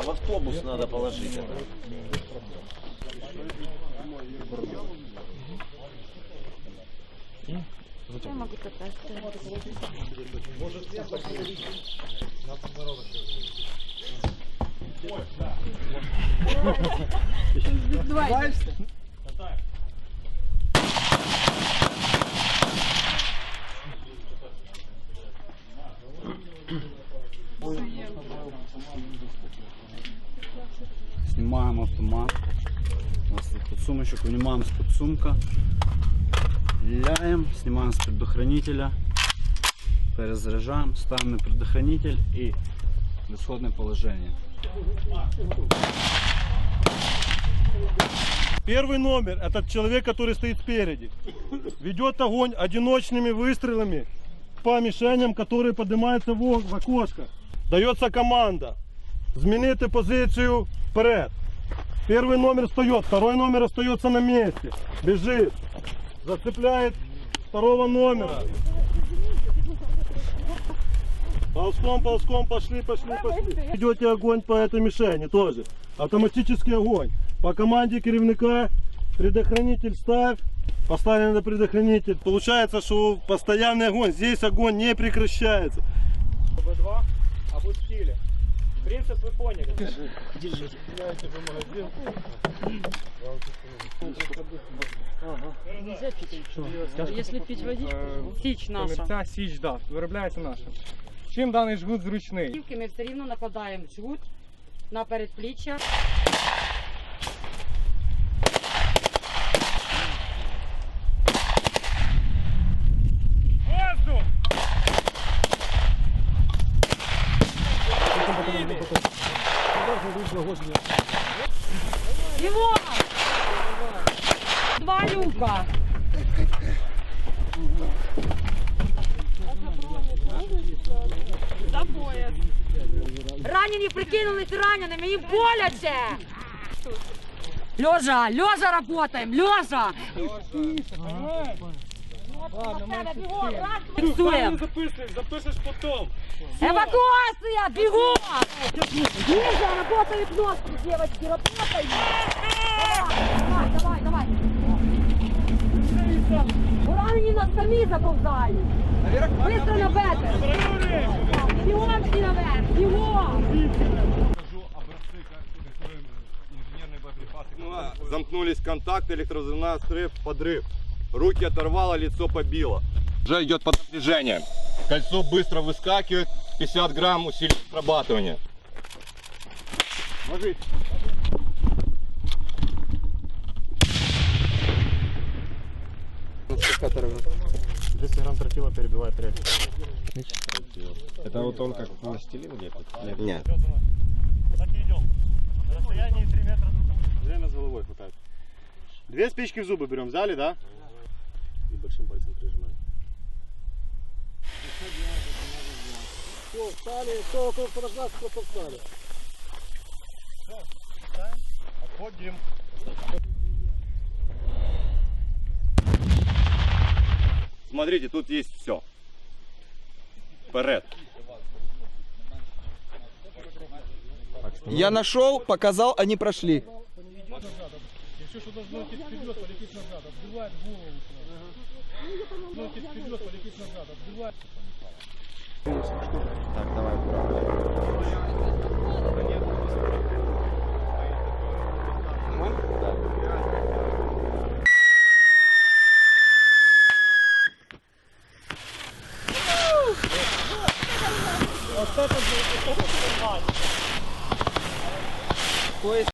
А в автобус надо положить это. Я могу кататься. Снимаем автомат. У нас тут подсумочек, вынимаем с подсумка. Ляем, снимаем с предохранителя. Перезаряжаем, ставим на предохранитель и в исходное положение. Первый номер – это человек, который стоит спереди. Ведет огонь одиночными выстрелами по мишеням, которые поднимаются в окошко. Дается команда. Змінити позицію вперед. Первый номер встает, второй номер остается на месте. Бежит. Зацепляет второго номера. Ползком, ползком, пошли, пошли, пошли. Идете огонь по этой мишени тоже. Автоматический огонь. По команде керівника предохранитель ставь. Поставили на предохранитель. Получается, что постоянный огонь. Здесь огонь не прекращается. Б2 опустили. Принцип вы поняли. Если пить водичку, січ наша. Ця січ, да, виробляється наша. Чим даний жгут зручний? Ми все рівно накладаємо жгут на передпліччя. Його! Два люка. Ранені прикинулись раненими, їм боляче. Лежа, лежа работаем, лежа. Фіксуємо. записуєш, запишеш потом. Эвакуация, бегом! Нельзя, работают носки, девочки, работают! Давай, давай, давай! Уранені на самі заповзають! Быстро на бетер! Бігом всі наверх, бігом! Замкнулись контакты, электровзрывная срыв, подрыв. Руки оторвало, лицо побило. Уже идет под напряжение. Кольцо быстро выскакивает, 50 грамм усилит срабатывание. Ложись. Это вот он как пластилин лепит? Нет. Так идем. На расстоянии 3 метра. Время с головой хватает. Две спички в зубы берем, взяли, да? Большим пальцем прижимаем. Все, встали, кто около подождать, кто встали. Отходим. Смотрите, тут есть все. Вперед. Я нашел, показал, они прошли. Якщо що должно йти вперед, полетіть назад, отбивает голову сразу. Должно йти вперед, полетіть назад, отбивает. Так, давай аккуратно.